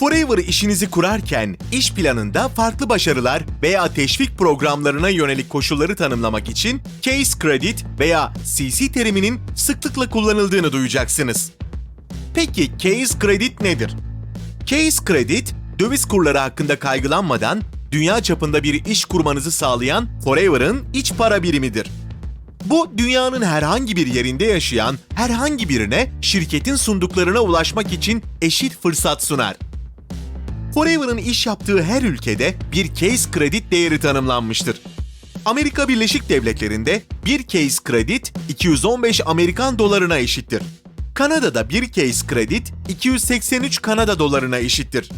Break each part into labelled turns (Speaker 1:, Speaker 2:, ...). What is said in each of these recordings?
Speaker 1: Forever işinizi kurarken iş planında farklı başarılar veya teşvik programlarına yönelik koşulları tanımlamak için Case Credit veya CC teriminin sıklıkla kullanıldığını duyacaksınız. Peki Case Credit nedir? Case Credit, döviz kurları hakkında kaygılanmadan dünya çapında bir iş kurmanızı sağlayan Forever'ın iç para birimidir. Bu dünyanın herhangi bir yerinde yaşayan herhangi birine şirketin sunduklarına ulaşmak için eşit fırsat sunar. Forever'ın iş yaptığı her ülkede bir case kredi değeri tanımlanmıştır. Amerika Birleşik Devletleri'nde bir case kredit 215 Amerikan dolarına eşittir. Kanada'da bir case kredit 283 Kanada dolarına eşittir.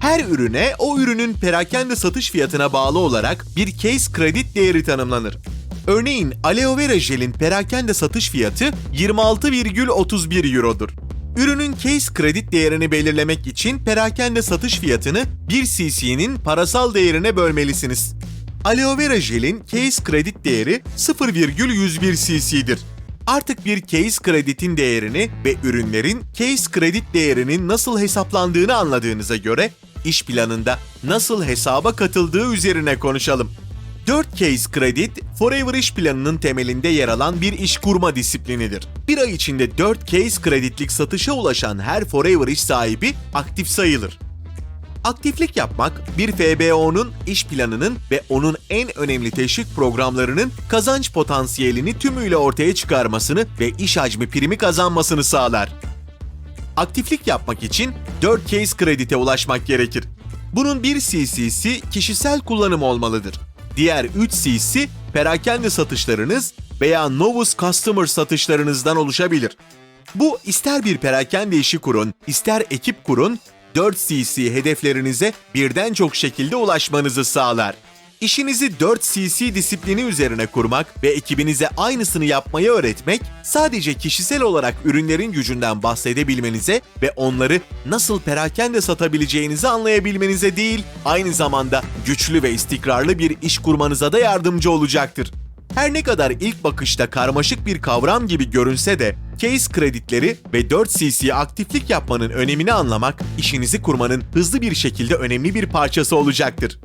Speaker 1: Her ürüne o ürünün perakende satış fiyatına bağlı olarak bir case kredit değeri tanımlanır. Örneğin aloe vera jelin perakende satış fiyatı 26,31 Euro'dur. Ürünün case kredit değerini belirlemek için perakende satış fiyatını 1 cc'nin parasal değerine bölmelisiniz. Aloe vera jelin case kredit değeri 0,101 cc'dir. Artık bir case kreditin değerini ve ürünlerin case kredit değerinin nasıl hesaplandığını anladığınıza göre iş planında nasıl hesaba katıldığı üzerine konuşalım. 4 case kredit, Forever iş planının temelinde yer alan bir iş kurma disiplinidir. Bir ay içinde 4 case kreditlik satışa ulaşan her Forever iş sahibi aktif sayılır. Aktiflik yapmak, bir FBO'nun iş planının ve onun en önemli teşvik programlarının kazanç potansiyelini tümüyle ortaya çıkarmasını ve iş hacmi primi kazanmasını sağlar. Aktiflik yapmak için 4 case kredite ulaşmak gerekir. Bunun bir cc'si kişisel kullanım olmalıdır. Diğer 3 cc perakende satışlarınız veya Novus Customer satışlarınızdan oluşabilir. Bu ister bir perakende işi kurun, ister ekip kurun, 4 cc hedeflerinize birden çok şekilde ulaşmanızı sağlar. İşinizi 4 cc disiplini üzerine kurmak ve ekibinize aynısını yapmayı öğretmek, sadece kişisel olarak ürünlerin gücünden bahsedebilmenize ve onları nasıl perakende satabileceğinizi anlayabilmenize değil, aynı zamanda güçlü ve istikrarlı bir iş kurmanıza da yardımcı olacaktır. Her ne kadar ilk bakışta karmaşık bir kavram gibi görünse de case kreditleri ve 4cc aktiflik yapmanın önemini anlamak, işinizi kurmanın hızlı bir şekilde önemli bir parçası olacaktır.